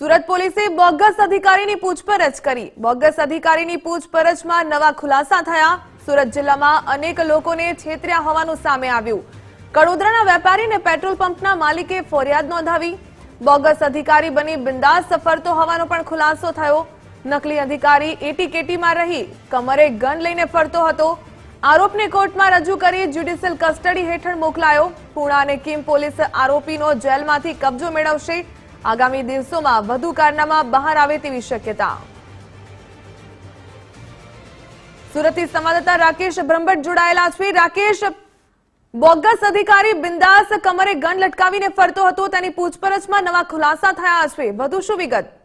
સુરત પોલીસે બોગસ અધિકારીની પૂછપરછ કરી. બોગસ અધિકારીની પૂછપરછમાં નવા ખુલાસા થયા. સુરત જિલ્લામાં અનેક લોકોને છેતર્યા હોવાનું સામે આવ્યું. કડોદરાના વેપારીને પેટ્રોલ પંપના માલિકે ફરિયાદ નોંધાવી. બોગસ અધિકારી બની બિંદાસ ફરતો હોવાનો પણ ખુલાસો થયો. નકલી અધિકારી એટી કેટીમાં રહી, કમરે ગન લઈને ફરતો હતો. આરોપને કોર્ટમાં રજૂ કરી જ્યુડિશિયલ કસ્ટડી હેઠળ મોકલાયો. પૂણા અને કિમ પોલીસ આરોપીનો જેલમાંથી કબજો મેળવશે. આગામી દિવસોમાં વધુ કારનામા બહાર આવે તેવી શક્યતા. સુરતથી સંવાદદાતા રાકેશ બ્રહ્મભટ્ટ જોડાયેલા છે. રાકેશ, બોગસ અધિકારી બિંદાસ કમરે ગન લટકાવીને ફરતો હતો. તેની પૂછપરછમાં નવા ખુલાસા થયા છે. વધુ શું વિગત?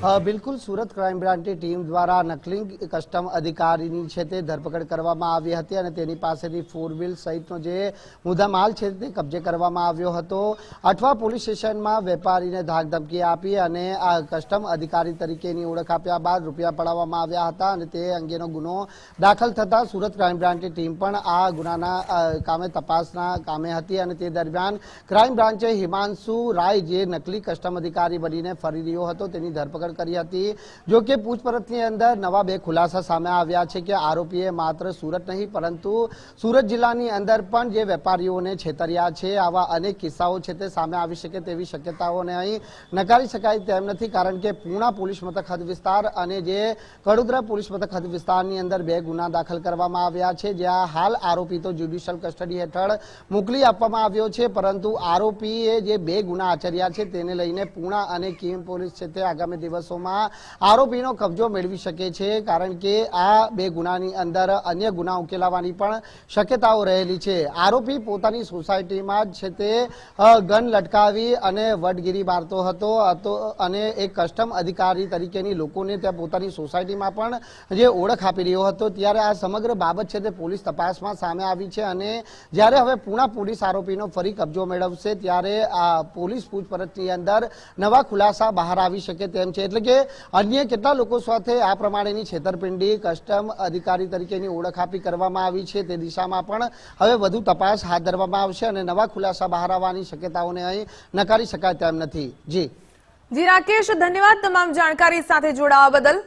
બિલકુલ સુરત ક્રાઇમ બ્રાન્ચની ટીમ દ્વારા નકલી કસ્ટમ અધિકારીની છે તે ધરપકડ કરવામાં આવી હતી અને તેની પાસેથી ફોર વ્હીલ સહિતનો જે મુદ્દામાલ છે તે કબજે કરવામાં આવ્યો હતો. અઠવા પોલીસ સ્ટેશનમાં વેપારીને ધાક ધમકી આપી અને આ કસ્ટમ અધિકારી તરીકેની ઓળખ આપ્યા બાદ રૂપિયા પડાવવામાં આવ્યા હતા અને તે અંગેનો ગુનો દાખલ થતા સુરત ક્રાઇમ બ્રાન્ચની ટીમ પણ આ ગુનાના કામે તપાસના કામે હતી અને તે દરમિયાન ક્રાઇમ બ્રાન્ચે હિમાંશુ રાય, જે નકલી કસ્ટમ અધિકારી બનીને ફરી રહ્યો હતો, તેની ધરપકડ કરી હતી. જો કે પૂછપરછની અંદર નવા બે ખુલાસા સામે આવ્યા છે કે આરોપીએ માત્ર સુરત નહીં, પરંતુ સુરત જિલ્લાની અંદર પણ જે વેપારીઓને છેતર્યા છે, આવા અનેક કિસ્સાઓ છે તે સામે આવી શકે તેવી શક્યતાઓને અહીં નકારી શકાય તેમ નથી, કારણ કે પૂણા પોલીસ મથક હદ વિસ્તાર અને જે કડોદરા પોલીસ મથક હદ વિસ્તારની અંદર બે ગુના દાખલ કરવામાં આવ્યા છે. જ્યાં હાલ આરોપી તો જ્યુડિશિયલ કસ્ટડી હેઠળ મોકલી આપવામાં આવ્યો છે, પરંતુ આરોપીએ જે બે ગુના આચર્યા છે તેને લઈને પૂણા અને કિમ પોલીસ છે તે આગામી દિવસોમાં આરોપીનો કબજો મેળવી શકે છે, કારણ કે આ બે ગુનાની અંદર અન્ય ગુના ઉકેલાવાની પણ શક્યતાઓ રહેલી છે. આરોપી પોતાની સોસાયટીમાં જ છે તે ગન લટકાવી અને વડગીરી મારતો હતો, અને એક કસ્ટમ અધિકારી તરીકેની લોકોને ત્યાં પોતાની સોસાયટીમાં પણ જે ઓળખ આપી રહ્યો હતો, ત્યારે આ સમગ્ર બાબત છે તે પોલીસ તપાસમાં સામે આવી છે અને જ્યારે હવે પૂણા પોલીસ આરોપીનો ફરી કબજો મેળવશે, ત્યારે આ પોલીસ પૂછપરછની અંદર નવા ખુલાસા બહાર આવી શકે તેમ છે. એટલે કે અન્ય કેટલા લોકો સાથે આ પ્રમાણેની છેતરપિંડી, કસ્ટમ અધિકારી તરીકેની ઓળખ આપી કરવામાં આવી છે તે દિશામાં પણ હવે વધુ તપાસ હાથ ધરવામાં આવશે અને નવા ખુલાસા બહાર આવવાની શક્યતાઓને અહીં નકારી શકાય તેમ નથી. જી. જી, રાકેશ, ધન્યવાદ તમામ જાણકારી સાથે જોડાવા બદલ.